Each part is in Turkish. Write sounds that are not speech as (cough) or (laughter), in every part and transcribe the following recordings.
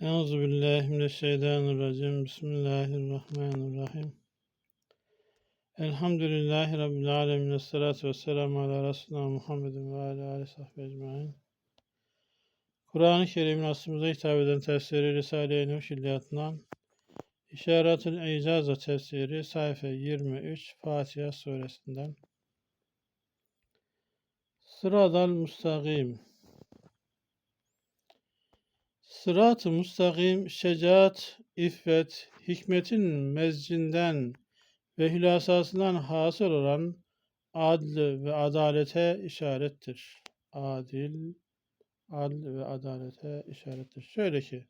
Euzu billahi mineşşeytanirracim. Bismillahirrahmanirrahim. Elhamdülillahi rabbil alamin. Essalatu vesselamu ala resulina Muhammedin ve ala alihi sahbihi ecmaîn. Kur'an-ı Kerim'in aslımıza hitap eden tefsiri Risale-i Nur Şilliyatından İşaretül İcaza tefsiri sayfa 23 Fatiha suresinden Sıradal Müstakim Sırat-ı müstakim, şecaat, iffet, hikmetin mezcinden ve hülasasından hasıl olan adl ve adalete işarettir. Adil, adl ve adalete işarettir. Şöyle ki,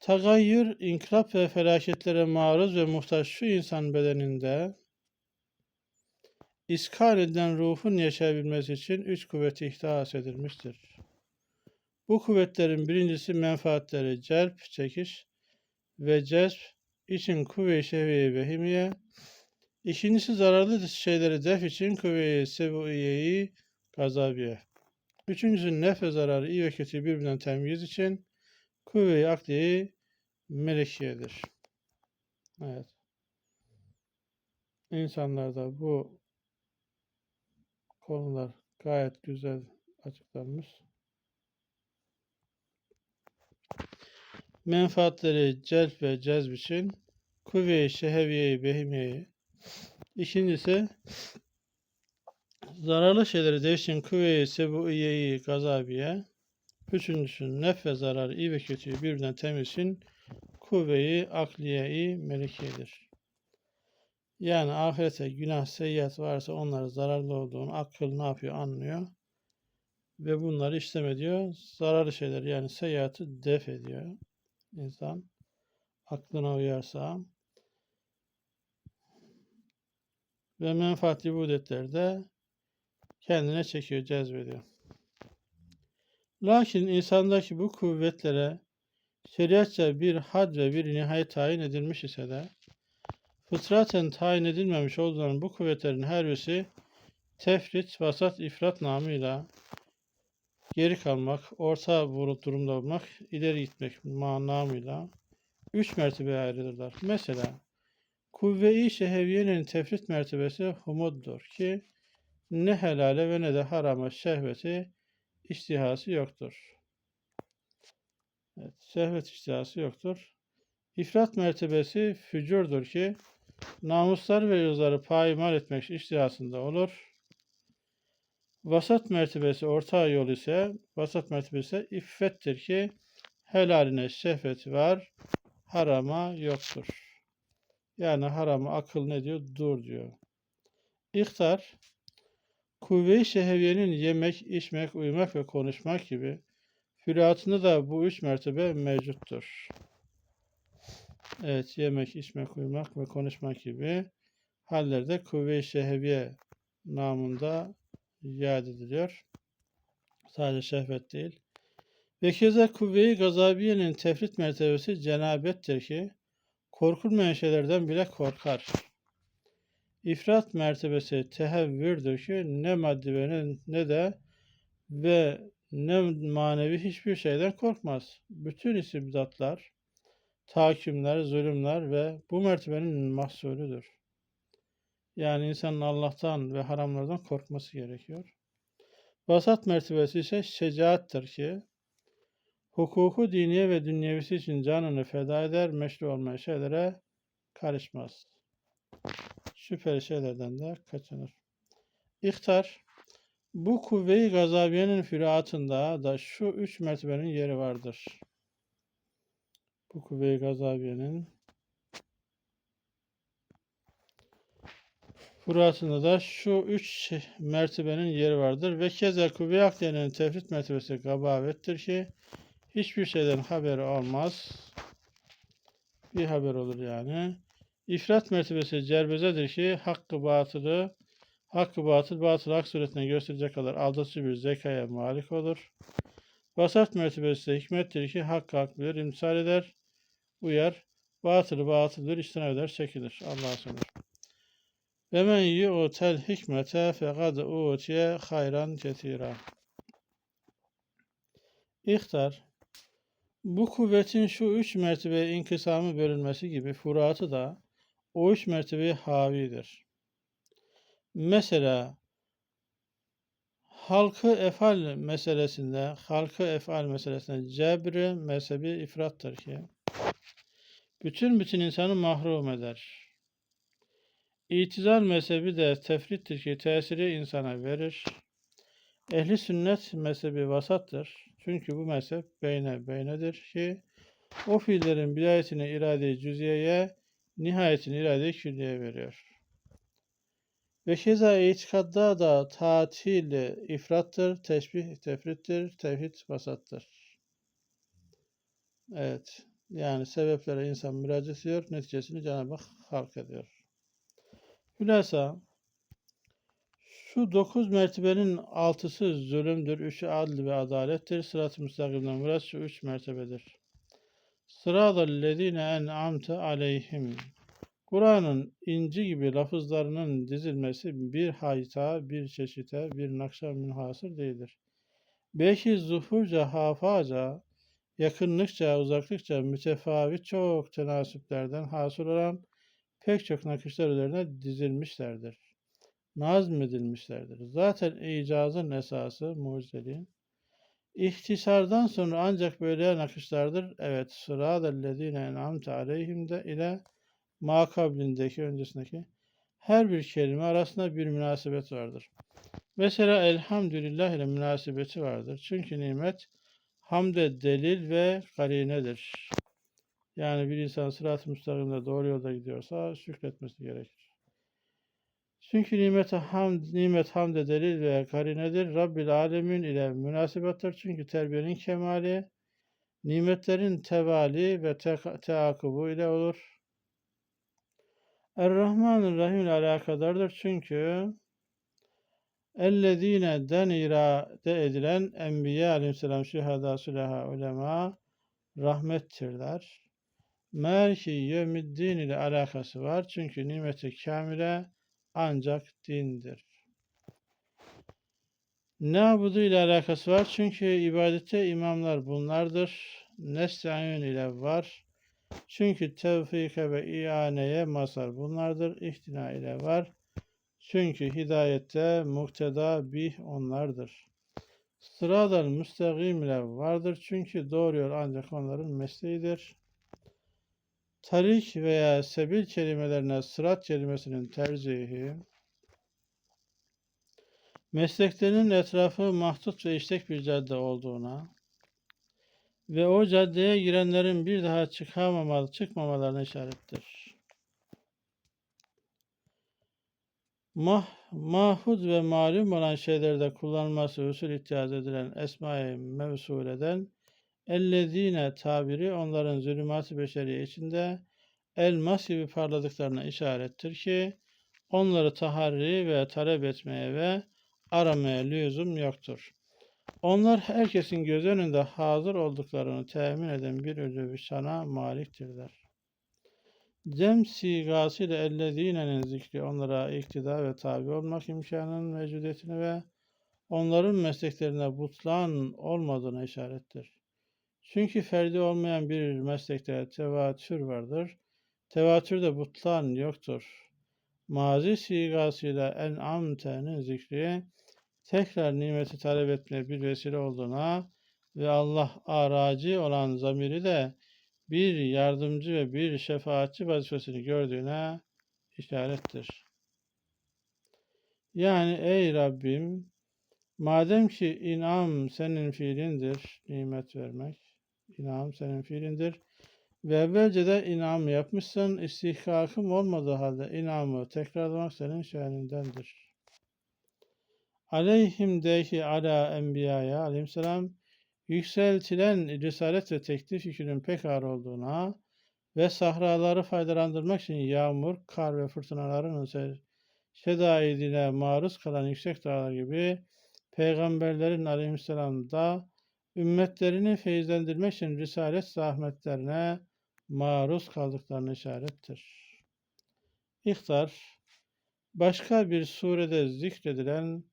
tagayyür, inkılap ve felaketlere maruz ve muhtaç şu insan bedeninde iskan edilen ruhun yaşayabilmesi için üç kuvveti ihdas edilmiştir. Bu kuvvetlerin birincisi menfaatleri celp, çekiş ve cezb için kuvve-i şehviye behimiye. İkincisi zararlı şeyleri def için kuvve-i sebuiyeyi gazabiye. Üçüncüsü nef ve zararı iyi ve kötüyü birbirinden temyiz için kuvve-i akliyeyi melekiyedir. Evet. İnsanlarda bu konular gayet güzel açıklanmış. Menfaatleri celp ve cezb için kuvve-i şeheviye-i behimiyeyi. İkincisi zararlı şeyleri devşin kuvve-i sebuiyeyi gazabiye. Üçüncüsü nef ve zarar, iyi ve kötüyü birbirinden temiz için kuvve-i akliye-i melikiyedir. Yani ahirete günah, seyyat varsa onları zararlı olduğunu akıl ne yapıyor anlıyor. Ve bunları işleme diyor. Zararlı şeyler yani seyyatı def ediyor insan aklına uyarsa ve menfaatli budetlerde kendine çekiyor, cezbediyor. Lakin insandaki bu kuvvetlere şeriatça bir had ve bir nihayet tayin edilmiş ise de fıtraten tayin edilmemiş olduğundan bu kuvvetlerin her birisi tefrit, vasat, ifrat namıyla geri kalmak, orta durumda olmak, ileri gitmek manamıyla üç mertebe ayrılırlar. Mesela kuvve-i şehviyenin tefrit mertebesi humuddur ki ne helale ve ne de harama şehveti iştihası yoktur. Evet, şehvet iştihası yoktur. İfrat mertebesi fücurdur ki namuslar ve yüzleri payimal etmek iştihasında olur. Vasat mertebesi orta yol ise vasat mertebesi iffettir ki helaline şehvet var, harama yoktur. Yani harama akıl ne diyor? Dur diyor. İhtar, kuvve-i şehviyenin yemek, içmek, uyumak ve konuşmak gibi füratında da bu üç mertebe mevcuttur. Evet, yemek, içmek, uyumak ve konuşmak gibi hallerde kuvve-i şehviye namında iade ediliyor. Sadece şehvet değil. Ve keza kuvve-i gazabiyenin tefrit mertebesi cenabettir ki korkulmayan şeylerden bile korkar. İfrat mertebesi tehevvürdür ki ne maddi ve ne, ne de ve ne manevi hiçbir şeyden korkmaz. Bütün istibdatlar, takimler, zulümler ve bu mertebenin mahsulüdür. Yani insanın Allah'tan ve haramlardan korkması gerekiyor. Vasat mertebesi ise şecaattir ki hukuku diniye ve dünyevisi için canını feda eder, meşru olmayan şeylere karışmaz. Şüpheli şeylerden de kaçınır. İhtar, bu kuvve-i gazabiyenin füraatında da şu üç mertebenin yeri vardır. Bu kuvve-i gazabiyenin Burasında da şu üç mertebenin yeri vardır. Ve keza kuvve akliyenin tefrit mertebesi gabavettir ki hiçbir şeyden haberi olmaz. Bir haber olur yani. İfrat mertebesi cerbezedir ki hakkı batılı hakkı batıl batıl hak suretine gösterecek kadar aldatıcı bir zekaya malik olur. Vasat mertebesi de hikmettir ki hakkı hak bilir, imtisal eder, uyar. Batılı batıldır, işten eder, çekilir. Allah'a sınır. Ve men yu'tel hikmete fekad utiye hayran ketira. İhtar Bu kuvvetin şu üç mertebeye inkısamı bölünmesi gibi furuatı da o üç mertebeye havidir. Mesela halkı efal meselesinde, halkı efal meselesinde cebri mezhebi ifrattır ki bütün bütün insanı mahrum eder. İtizal mezhebi de tefrittir ki tesiri insana verir. Ehli sünnet mezhebi vasattır. Çünkü bu mezhep beyne beynedir ki o fiillerin bidayetini irade-i cüziyeye, nihayetini irade-i külliye veriyor. Ve keza itikadda da tatil ifrattır, teşbih tefrittir, tevhid vasattır. Evet. Yani sebeplere insan müracaat ediyor, neticesini Cenab-ı Hak halk ediyor. Hülasa şu dokuz mertebenin altısı zulümdür, üçü adl ve adalettir. Sırat-ı müstakimden murat şu üç mertebedir. Sıradal lezine en'amte aleyhim. Kur'an'ın inci gibi lafızlarının dizilmesi bir hayta, bir çeşite, bir nakşa münhasır değildir. Belki zuhurca, hafaca, yakınlıkça, uzaklıkça mütefavit çok tenasüplerden hasıl olan pek çok nakışlar üzerine dizilmişlerdir. Nazmedilmişlerdir. Zaten icazın esası mucizeliğin. İhtisardan sonra ancak böyle nakışlardır. Evet, sıradellezine en'amte aleyhim de ile makablindeki öncesindeki her bir kelime arasında bir münasebet vardır. Mesela elhamdülillah ile münasebeti vardır. Çünkü nimet hamde delil ve karinedir. Yani bir insan sırat-ı müstakimde doğru yolda gidiyorsa şükretmesi gerekir. Çünkü nimet hamd, nimet hamde delil ve karinedir. Rabbil alemin ile münasebettir. Çünkü terbiyenin kemali nimetlerin tevali ve te teakubu ile olur. Er-Rahman Rahim ile alakadardır. Çünkü ellezine irade edilen enbiya aleyhisselam şühada süleha ulema rahmettirler. Melki yevmiddin ile alakası var. Çünkü nimeti kamile ancak dindir. Nabudu ile alakası var. Çünkü ibadette imamlar bunlardır. Nesta'in ile var. Çünkü tevfike ve ianeye masar bunlardır. İhtina ile var. Çünkü hidayette mukteda bih onlardır. Sıradal müstegim ile vardır. Çünkü doğru yol ancak onların mesleğidir. Tarik veya sebil kelimelerine sırat kelimesinin tercihi, mesleklerinin etrafı mahdut ve işlek bir cadde olduğuna ve o caddeye girenlerin bir daha çıkamamalı, çıkmamalarına işarettir. Mah, mahud ve malum olan şeylerde kullanılması usul ihtiyaz edilen esma-i mevsuleden ellezine tabiri onların zulümat-ı beşeriye içinde elmas gibi parladıklarına işarettir ki onları taharri ve talep etmeye ve aramaya lüzum yoktur. Onlar herkesin göz önünde hazır olduklarını temin eden bir ülü şana maliktirler. Cem sigası ile ellezinenin zikri onlara iktida ve tabi olmak imkanının mevcudiyetini ve onların mesleklerine butlan olmadığına işarettir. Çünkü ferdi olmayan bir meslekte tevatür vardır. Tevatürde butlan yoktur. Mazi sigasıyla en'amte'nin zikri tekrar nimeti talep etmeye bir vesile olduğuna ve Allah aracı olan zamiri de bir yardımcı ve bir şefaatçi vazifesini gördüğüne işarettir. Yani ey Rabbim madem ki inam senin fiilindir, nimet vermek, inam senin fiilindir ve evvelce de inam yapmışsın, istihkakım olmadığı halde inamı tekrarlamak senin şenindendir. Aleyhimdeki ala enbiyaya aleyhisselam yükseltilen risalet ve teklif yükünün pek ağır olduğuna ve sahraları faydalandırmak için yağmur, kar ve fırtınaların şedaidine maruz kalan yüksek dağlar gibi peygamberlerin aleyhisselam da ümmetlerini feyizlendirmek için risalet zahmetlerine maruz kaldıklarını işarettir. İhtar, başka bir surede zikredilen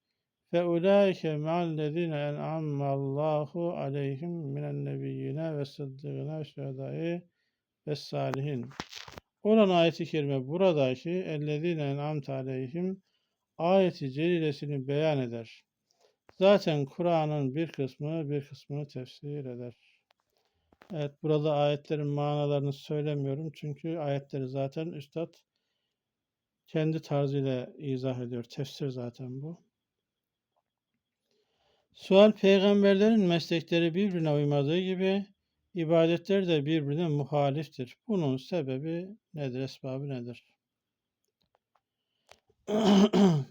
Fe ulaike ma'allezine en'amme Allahu aleyhim minen nebiyyine ve sıddıkine ve şühedai ve salihin. Olan ayeti kerime buradaki ellezine en'amte aleyhim ayeti celilesini beyan eder. Zaten Kur'an'ın bir kısmı bir kısmını tefsir eder. Evet burada ayetlerin manalarını söylemiyorum çünkü ayetleri zaten Üstad kendi tarzıyla izah ediyor. Tefsir zaten bu. Sual peygamberlerin meslekleri birbirine uymadığı gibi ibadetleri de birbirine muhaliftir. Bunun sebebi nedir? Esbabı nedir? (clears throat)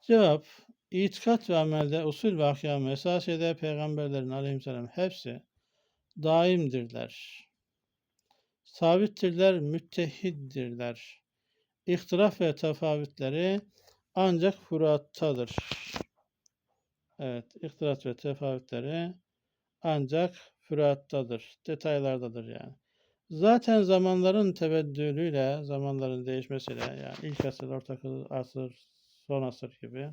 Cevap İtikat ve amelde usul ve ahkam esas eder peygamberlerin aleyhisselam hepsi daimdirler. Sabittirler, müttehiddirler. İhtilaf ve tefavütleri ancak furattadır. Evet, ihtilaf ve tefavütleri ancak fürattadır, detaylardadır yani. Zaten zamanların tebeddülüyle, zamanların değişmesiyle yani ilk asır, orta asır, son asır gibi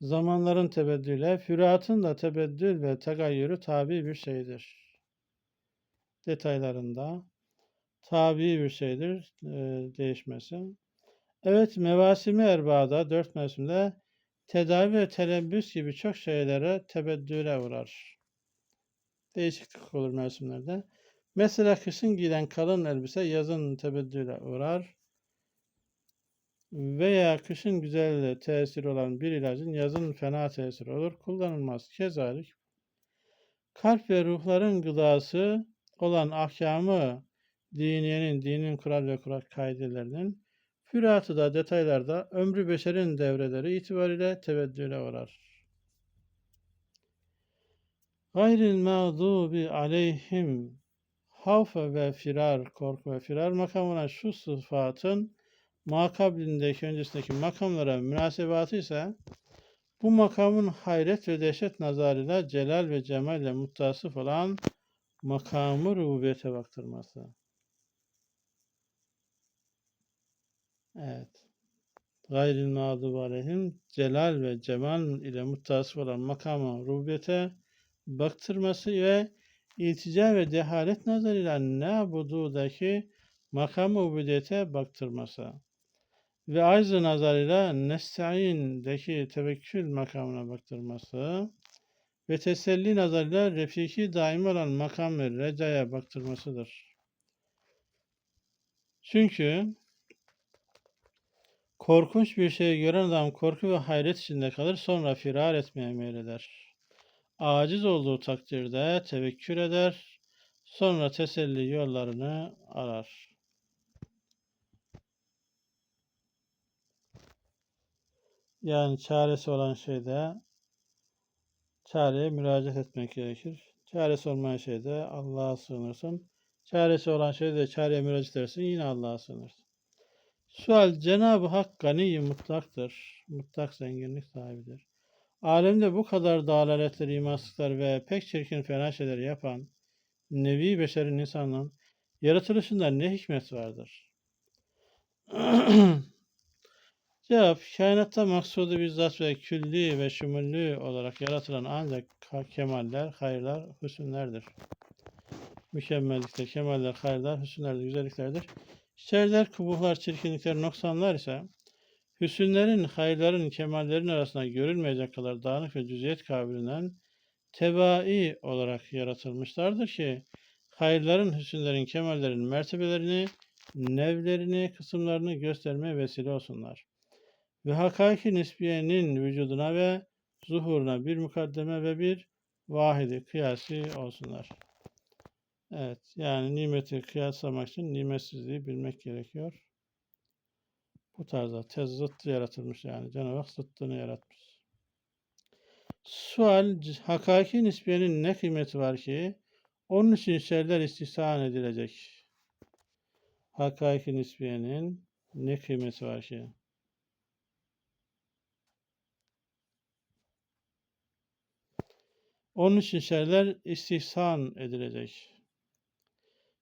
zamanların tebeddüle, füratın da tebeddül ve tegayyürü tabi bir şeydir. Detaylarında tabi bir şeydir e, değişmesi. Evet, mevasimi erbada, dört mevsimde tedavi ve telebbüs gibi çok şeylere tebeddüle uğrar. Değişiklik olur mevsimlerde. Mesela kışın giyilen kalın elbise yazın tebeddüle uğrar veya kışın güzel tesir olan bir ilacın yazın fena tesir olur. Kullanılmaz. Kezalik kalp ve ruhların gıdası olan ahkamı diniyenin, dinin kural ve kural kaidelerinin füratı da detaylarda ömrü beşerin devreleri itibariyle teveddüle uğrar. Gayril mağdubi aleyhim havfe ve firar, korku ve firar makamına şu sıfatın makablindeki öncesindeki makamlara münasebatı ise bu makamın hayret ve dehşet nazarıyla celal ve cemal ile muttasıf olan makamı rububiyete baktırması. Evet. Gayril mağdubu aleyhim celal ve cemal ile muttasıf olan makamı rububiyete baktırması ve iltica ve dehalet nazarıyla ne bududaki makamı ubudiyete baktırması ve aynı nazarıyla nesta'in'deki tevekkül makamına baktırması ve teselli nazarıyla refiki daim olan makam ve recaya baktırmasıdır. Çünkü korkunç bir şey gören adam korku ve hayret içinde kalır sonra firar etmeye meyleder. Aciz olduğu takdirde tevekkül eder, sonra teselli yollarını arar. Yani çaresi olan şeyde çareye müracaat etmek gerekir. Çaresi olmayan şeyde Allah'a sığınırsın. Çaresi olan şeyde çareye müracaat edersin yine Allah'a sığınırsın. Sual Cenab-ı Hak gani mutlaktır. Mutlak zenginlik sahibidir. Alemde bu kadar dalaletler, imansızlıklar ve pek çirkin fena şeyler yapan nevi beşerin insanın yaratılışında ne hikmet vardır? (clears throat) Cevap, kainatta maksudu bizzat ve külli ve şumullü olarak yaratılan ancak kemaller, hayırlar, hüsünlerdir. Mükemmellikler, kemaller, hayırlar, hüsünlerdir, güzelliklerdir. Şerler, kubuhlar, çirkinlikler, noksanlar ise hüsünlerin, hayırların, kemallerin arasında görülmeyecek kadar dağınık ve cüziyet kabilinden tebai olarak yaratılmışlardır ki hayırların, hüsünlerin, kemallerin mertebelerini, nevlerini, kısımlarını göstermeye vesile olsunlar ve hakiki nisbiyenin vücuduna ve zuhuruna bir mukaddeme ve bir vahidi kıyası olsunlar. Evet, yani nimeti kıyaslamak için nimetsizliği bilmek gerekiyor. Bu tarzda tez zıttı yaratılmış yani. Cenab-ı Hak zıttını yaratmış. Sual, hakiki nisbiyenin ne kıymeti var ki onun için şeyler istihsan edilecek? Hakiki nisbiyenin ne kıymeti var ki? Onun için şeyler istihsan edilecek.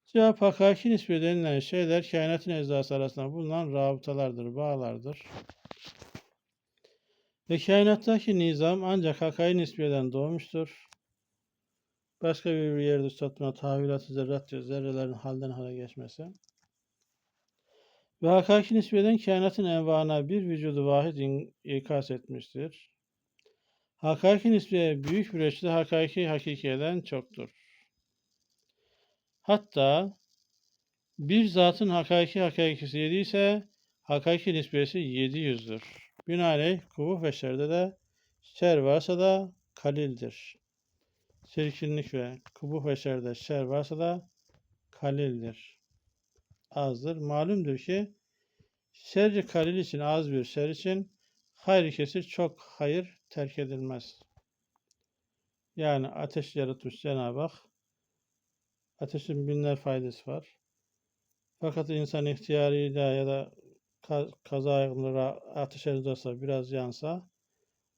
Cevap hakiki nispet denilen şeyler kainatın eczası arasında bulunan rabıtalardır, bağlardır. Ve kainattaki nizam ancak hakayı nisbiyeden doğmuştur. Başka bir yerde üstadına tahvilat-ı zerrat diyor. Zerrelerin halden hale geçmesi. Ve hakiki nisbiyeden kainatın envana bir vücudu vahid ikaz etmiştir. Hakiki nisbiye büyük bir ölçüde hakiki hakikiyeden çoktur. Hatta bir zatın hakiki hakikisi yedi ise hakiki nisbiyesi 700'dür. Binaenaleyh kubuh ve şerde de şer varsa da kalildir. Çirkinlik ve kubuh ve şerde şer varsa da kalildir. Azdır. Malumdur ki şerri kalil için az bir şer için hayır kesir çok hayır terk edilmez. Yani ateş yaratmış Cenab-ı Hak. Ateşin binler faydası var. Fakat insan ihtiyarıyla ya da ka- kaza yapımları ateş edilirse biraz yansa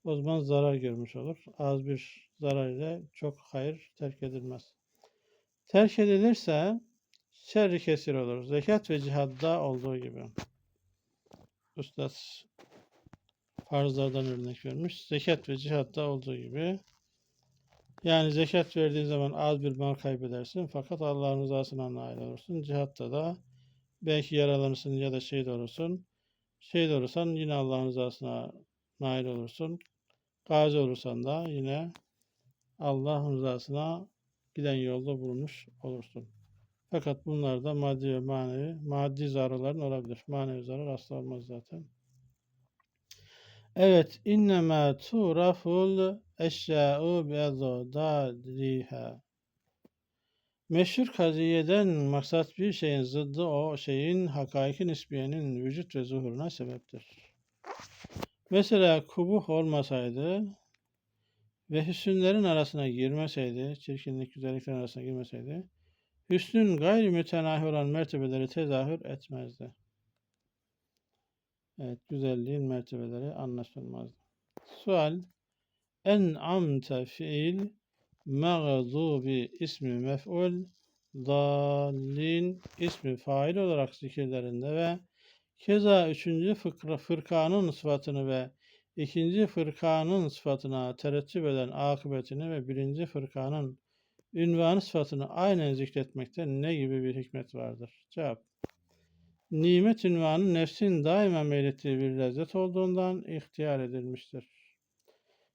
o zaman zarar görmüş olur. Az bir zarar ile çok hayır terk edilmez. Terk edilirse şerri kesir olur. Zekat ve cihadda olduğu gibi. Üstad farzlardan örnek vermiş. Zekat ve cihatta olduğu gibi. Yani zekat verdiğin zaman az bir mal kaybedersin fakat Allah'ın rızasına nail olursun. Cihatta da belki yaralanırsın ya da şehit olursun. Şehit olursan yine Allah'ın rızasına nail olursun. Gazi olursan da yine Allah'ın rızasına giden yolda bulunmuş olursun. Fakat bunlar da maddi ve manevi, maddi zararların olabilir. Manevi zarar asla olmaz zaten. Evet, innema turaful eşya'u bi'adadiha. Meşhur kaziyeden maksat bir şeyin zıddı o şeyin hakiki nisbiyenin vücut ve zuhuruna sebeptir. Mesela kubuh olmasaydı ve hüsnlerin arasına girmeseydi, çirkinlik güzelliklerin arasına girmeseydi, hüsnün gayri mütenahi olan mertebeleri tezahür etmezdi. Evet, güzelliğin mertebeleri anlaşılmazdı. Sual En amte fiil mağdubi ismi mef'ul dallin ismi fail olarak zikirlerinde ve keza üçüncü fıkra, fırkanın sıfatını ve ikinci fırkanın sıfatına terettüp eden akıbetini ve birinci fırkanın ünvanı sıfatını aynen zikretmekte ne gibi bir hikmet vardır? Cevap Nimet ünvanı nefsin daima meylettiği bir lezzet olduğundan ihtiyar edilmiştir.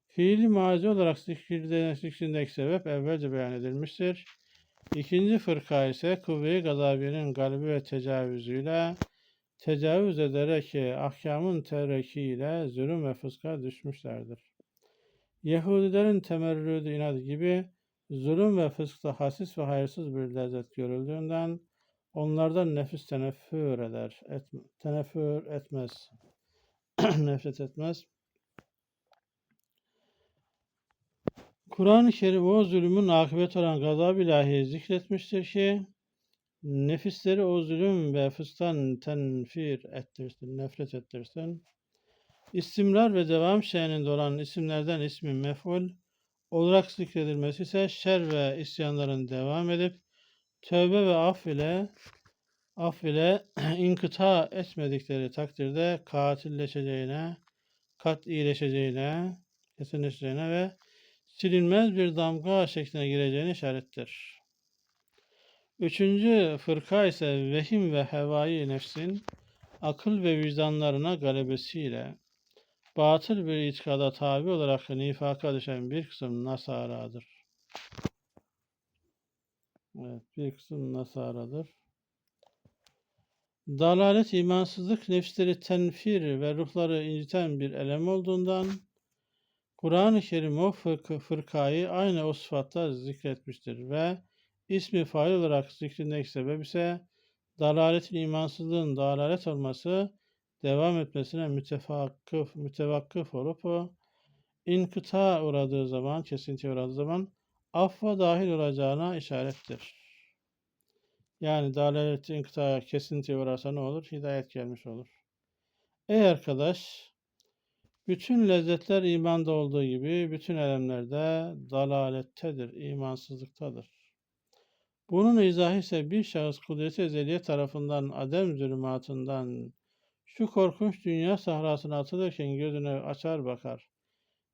Fiili mazi olarak zikirde, zikrindeki sebep evvelce beyan edilmiştir. İkinci fırka ise kuvve-i gazabiyenin galbi ve tecavüzüyle tecavüz ederek ahkamın terkiyle zulüm ve fıska düşmüşlerdir. Yahudilerin temerrüdü inadı gibi zulüm ve fıskta hasis ve hayırsız bir lezzet görüldüğünden onlardan nefis teneffür eder. Et, teneffür etmez. (clears throat) Nefret etmez. Kur'an-ı Kerim o zulümün akıbet olan gazab ilahi zikretmiştir ki nefisleri o zulüm ve fısktan tenfir ettirsin, nefret ettirsin. İstimrar ve devam şeyinde olan isimlerden ismi mef'ul olarak zikredilmesi ise şer ve isyanların devam edip tövbe ve af ile af ile (clears throat) inkıta etmedikleri takdirde katilleşeceğine, kat iyileşeceğine, kesinleşeceğine ve silinmez bir damga şekline gireceğine işarettir. Üçüncü fırka ise vehim ve hevai nefsin akıl ve vicdanlarına galebesiyle batıl bir itikada tabi olarak nifaka düşen bir kısım nasaradır. Evet, bir kısım nasaradır. Dalalet, imansızlık nefsleri tenfir ve ruhları inciten bir elem olduğundan Kur'an-ı Kerim o fırk fırkayı aynı o sıfatla zikretmiştir ve ismi fail olarak zikrindeki sebep ise dalaletin imansızlığın dalalet olması devam etmesine mütevakkıf, mütevakkıf olup o inkıta uğradığı zaman, kesinti uğradığı zaman affa dahil olacağına işarettir. Yani dalalet inkıta kesinti uğrarsa ne olur? Hidayet gelmiş olur. Ey arkadaş, bütün lezzetler imanda olduğu gibi bütün elemlerde dalalettedir, imansızlıktadır. Bunun izahı ise bir şahıs kudreti ezeliye tarafından adem zulümatından Şu korkunç dünya sahrasına atılırken gözünü açar bakar.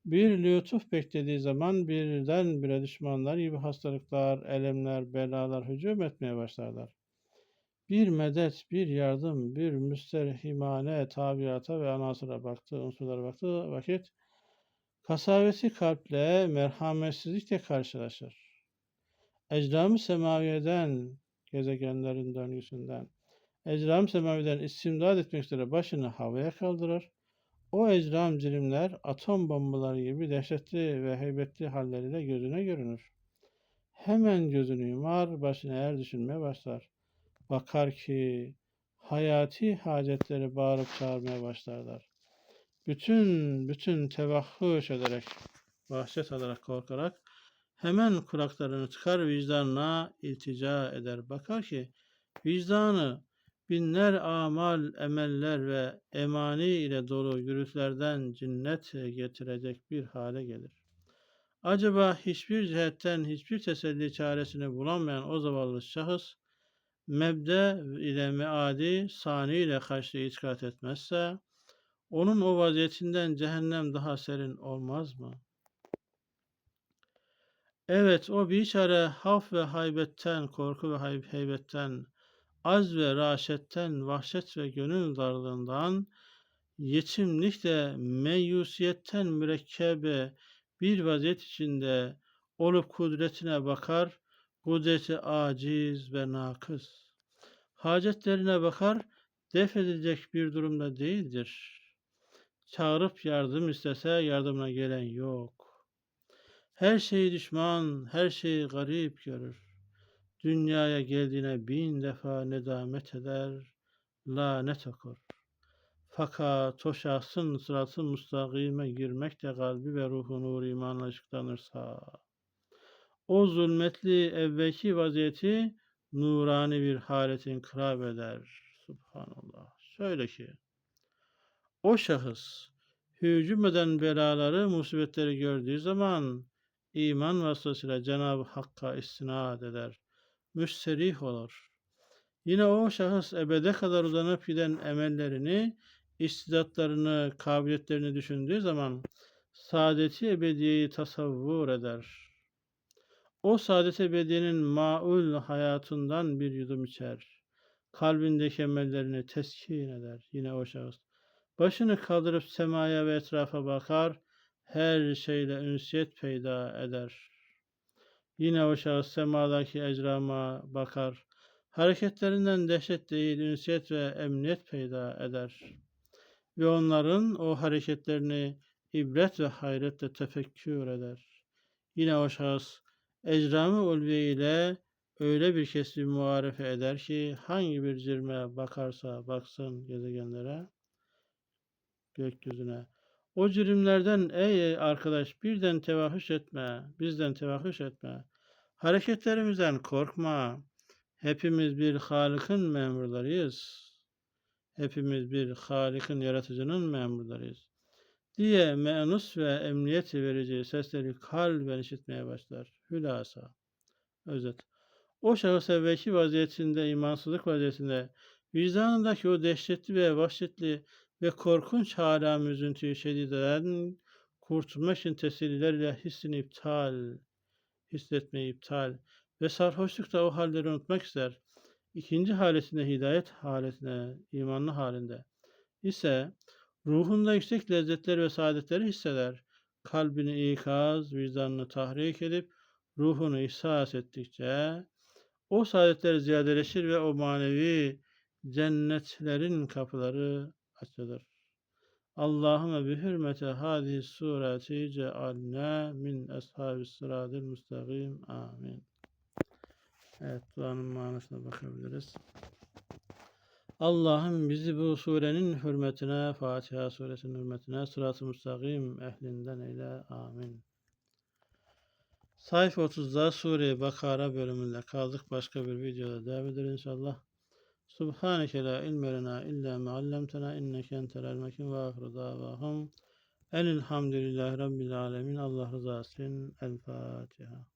Bir lütuf beklediği zaman birdenbire düşmanlar gibi hastalıklar, elemler, belalar hücum etmeye başlarlar. Bir medet, bir yardım, bir müsterhimane tabiata ve anasına baktığı, unsurlara baktığı vakit kasaveti kalple, merhametsizlikle karşılaşır. Ecram-ı semaviyeden, gezegenlerin döngüsünden, ecram-ı semaviden istimdad etmek üzere başını havaya kaldırır. O ecram cirimler atom bombaları gibi dehşetli ve heybetli halleriyle gözüne görünür. Hemen gözünü yumar, başını eğer düşünmeye başlar. Bakar ki hayati hacetleri bağırıp çağırmaya başlarlar. Bütün, bütün tevahhuş ederek, vahşet alarak, korkarak hemen kulaklarını tıkar vicdanına iltica eder. Bakar ki vicdanı binler amal, emeller ve emani ile dolu gürültülerden cinnet getirecek bir hale gelir. Acaba hiçbir cihetten hiçbir teselli çaresini bulamayan o zavallı şahıs, mebde ile meadi, sani ile haşrı itikat etmezse, onun o vaziyetinden cehennem daha serin olmaz mı? Evet, o biçare haf ve haybetten, korku ve heybetten, az ve raşetten, vahşet ve gönül darlığından, yetimlikle meyusiyetten mürekkebe bir vaziyet içinde olup kudretine bakar, kudreti aciz ve nakız. Hacetlerine bakar, def edilecek bir durumda değildir. Çağırıp yardım istese yardımına gelen yok. Her şeyi düşman, her şeyi garip görür. Dünyaya geldiğine bin defa nedamet eder, lanet okur. Fakat o şahsın sıratı müstakime girmek de kalbi ve ruhu nur imanla ışıklanırsa, o zulmetli evvelki vaziyeti nurani bir haletin kırab eder. Subhanallah. Şöyle ki, o şahıs hücum eden belaları, musibetleri gördüğü zaman iman vasıtasıyla Cenab-ı Hakk'a istinad eder. Müsterih olur. Yine o şahıs ebede kadar uzanıp giden emellerini, istidatlarını, kabiliyetlerini düşündüğü zaman saadeti ebediyeyi tasavvur eder. O saadet ebediyenin maul hayatından bir yudum içer. Kalbindeki emellerini teskin eder. Yine o şahıs. Başını kaldırıp semaya ve etrafa bakar, her şeyle ünsiyet peyda eder. Yine o şahıs semadaki ecrama bakar, hareketlerinden dehşet değil, ünsiyet ve emniyet peyda eder. Ve onların o hareketlerini ibret ve hayretle tefekkür eder. Yine o şahıs ecramı ulviye ile öyle bir kesbi muharefe eder ki hangi bir cirme bakarsa baksın gezegenlere, gökyüzüne. O cürümlerden ey arkadaş birden tevahüş etme, bizden tevahüş etme. Hareketlerimizden korkma. Hepimiz bir Halık'ın memurlarıyız. Hepimiz bir Halık'ın yaratıcının memurlarıyız. Diye menus ve emniyet verici sesleri kalben işitmeye başlar. Hülasa. Özet. O şahıs evvelki vaziyetinde, imansızlık vaziyetinde, vicdanındaki o dehşetli ve vahşetli ve korkunç hala üzüntüyü şedideden kurtulmak için tesellilerle hissini iptal, hissetmeyi iptal ve sarhoşlukta o halleri unutmak ister. İkinci haletinde hidayet haletine, imanlı halinde ise ruhunda yüksek lezzetler ve saadetleri hisseder. Kalbini ikaz, vicdanını tahrik edip ruhunu ihsas ettikçe o saadetler ziyadeleşir ve o manevi cennetlerin kapıları açılır. Allahümme bi hürmete hadihi sureti cealna min ashabis sıradil müstakim. Amin. Evet duanın manasına bakabiliriz. Allah'ım bizi bu surenin hürmetine, Fatiha suresinin hürmetine, sırat-ı müstakim ehlinden eyle. Amin. Sayfa 30'da Sure Bakara bölümünde kaldık. Başka bir videoda devam ederiz inşallah. Subhaneke la ilme lena illa ma allamtena inneke entel hakim ve ahiru davahum. Elhamdülillahi Rabbil alemin. Allah rızası için. El Fatiha.